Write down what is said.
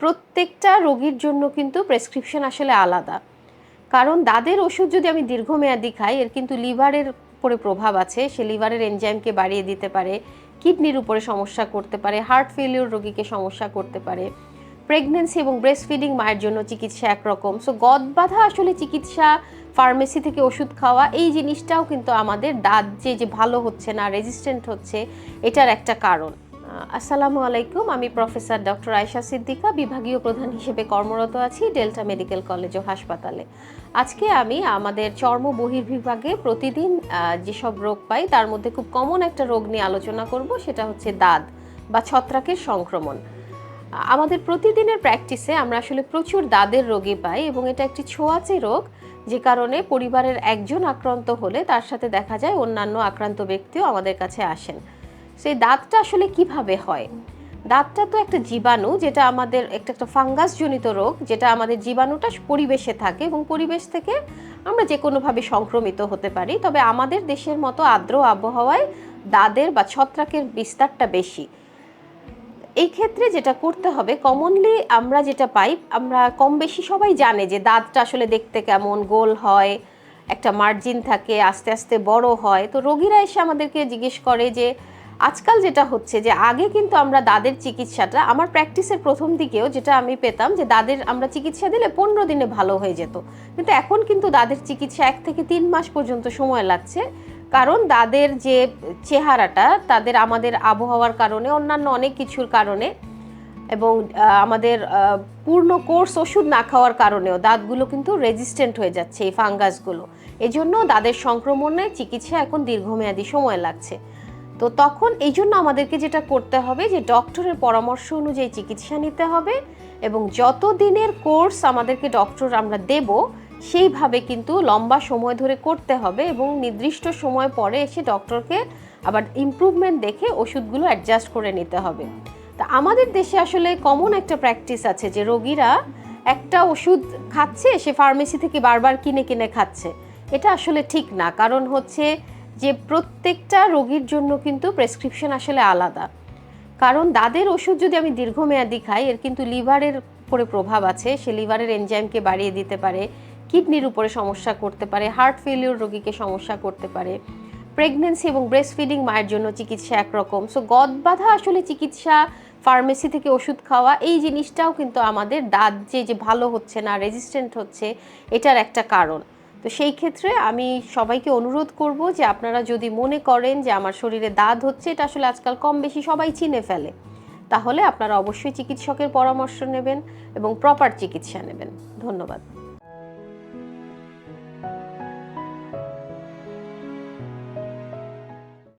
প্রত্যেকটা রোগীর জন্য কিন্তু প্রেসক্রিপশন আসলে আলাদা। কারণ দাদের ওষুধ যদি আমি দীর্ঘমেয়াদী খাই, এর কিন্তু লিভারের উপরে প্রভাব আছে। সে লিভারের এনজাইমকে বাড়িয়ে দিতে পারে, কিডনির উপরে সমস্যা করতে পারে হার্ট ফেলিওর রোগীকে সমস্যা করতে পারে। প্রেগনেন্সি এবং ব্রেস্ট ফিডিং মায়ের জন্য চিকিৎসা একরকম। সো গদ বাঁধা আসলে চিকিৎসা ফার্মেসি থেকে ওষুধ খাওয়া, এই জিনিসটাও কিন্তু আমাদের দাঁত যে যে ভালো হচ্ছে না রেজিস্ট্যান্ট হচ্ছে, এটার একটা কারণ। আসসালামু আলাইকুম। আমি প্রফেসর ডক্টর আয়শা সিদ্দিকা, বিভাগীয় প্রধান হিসেবে কর্মরত আছি ডেল্টা মেডিকেল কলেজ ও হাসপাতালে। আজকে আমি আমাদের চর্ম বহির্বিভাগে প্রতিদিন যেসব রোগ পাই, তার মধ্যে খুব কমন একটা রোগ নিয়ে আলোচনা করব, সেটা হচ্ছে দাঁত বা ছত্রাকের সংক্রমণ। আমাদের প্রতিদিনের প্র্যাকটিসে আমরা আসলে প্রচুর দাঁতের রোগী পাই এবং এটা একটি ছোঁয়াচে রোগ, যে কারণে পরিবারের একজন আক্রান্ত হলে তার সাথে দেখা যায় অন্যান্য আক্রান্ত ব্যক্তিও আমাদের কাছে আসেন। সেই দাঁতটা আসলে কীভাবে হয়? দাঁতটা তো একটা জীবাণু, যেটা আমাদের একটা একটা ফাঙ্গাসজনিত রোগ, যেটা আমাদের জীবাণুটা পরিবেশে থাকে এবং পরিবেশ থেকে আমরা যে কোনোভাবে সংক্রমিত হতে পারি। তবে আমাদের দেশের মতো আর্দ্র আবহাওয়ায় দাঁতের বা ছত্রাকের বিস্তারটা বেশি। এই ক্ষেত্রে যেটা করতে হবে কমনলি আমরা যেটা পাই, আমরা কম বেশি সবাই জানে যে দাঁতটা আসলে দেখতে কেমন, গোল হয়, একটা মার্জিন থাকে, আস্তে আস্তে বড় হয়। তো রোগীরা এসে আমাদেরকে জিজ্ঞেস করে যে আজকাল যেটা হচ্ছে যে আগে কিন্তু আমরা দাঁতের চিকিৎসাটা, আমার প্র্যাকটিসের প্রথম দিকেও যেটা আমি পেতাম যে দাঁতের আমরা চিকিৎসা দিলে পনেরো দিনে ভালো হয়ে যেত। কিন্তু এখন কিন্তু দাঁতের চিকিৎসা এক থেকে তিন মাস পর্যন্ত সময় লাগছে। কারণ তাদের যে চেহারাটা, তাদের আমাদের আবহাওয়ার কারণে, অন্যান্য অনেক কিছুর কারণে এবং আমাদের পূর্ণ কোর্স ওষুধ না খাওয়ার কারণেও দাঁতগুলো কিন্তু রেজিস্ট্যান্ট হয়ে যাচ্ছে এই ফাঙ্গাসগুলো এজন্য দাঁতের সংক্রমণে চিকিৎসা এখন দীর্ঘমেয়াদী সময় লাগছে। তো তখন এই জন্য আমাদেরকে যেটা করতে হবে যে ডক্টরের পরামর্শ অনুযায়ী চিকিৎসা নিতে হবে এবং যত দিনের কোর্স আমাদেরকে ডক্টর আমরা দেব, সেইভাবে কিন্তু লম্বা সময় ধরে করতে হবে এবং নির্দিষ্ট সময় পরে এসে ডক্টরকে আবার ইমপ্রুভমেন্ট দেখে ওষুধগুলো অ্যাডজাস্ট করে নিতে হবে। তা আমাদের দেশে আসলে কমন একটা প্র্যাকটিস আছে যে রোগীরা একটা ওষুধ খাচ্ছে, সে ফার্মেসি থেকে বারবার কিনে কিনে খাচ্ছে। এটা আসলে ঠিক না। কারণ হচ্ছে যে প্রত্যেকটা রোগীর জন্য কিন্তু প্রেসক্রিপশন আসলে আলাদা। কারণ দাদের ওষুধ যদি আমি দীর্ঘমেয়াদি খাই, এর কিন্তু লিভারের উপরে প্রভাব আছে। সে লিভারের এনজাইমকে বাড়িয়ে দিতে পারে, কিডনির উপরে সমস্যা করতে পারে হার্ট ফেলিওর রোগীকে সমস্যা করতে পারে। প্রেগনেন্সি এবং ব্রেস্ট ফিডিং মায়ের জন্য চিকিৎসা একরকম। সো গদ বাঁধা আসলে চিকিৎসা ফার্মেসি থেকে ওষুধ খাওয়া, এই জিনিসটাও কিন্তু আমাদের দাঁত যে যে ভালো হচ্ছে না রেজিস্ট্যান্ট হচ্ছে, এটার একটা কারণ। তো সেই ক্ষেত্রে আমি সবাইকে অনুরোধ করব যে আপনারা যদি মনে করেন যে আমার শরীরে দাঁত হচ্ছে, এটা আসলে আজকাল কম বেশি সবাই চিনে ফেলে, তাহলে আপনারা অবশ্যই চিকিৎসকের পরামর্শ নেবেন এবং প্রপার চিকিৎসা নেবেন। ধন্যবাদ।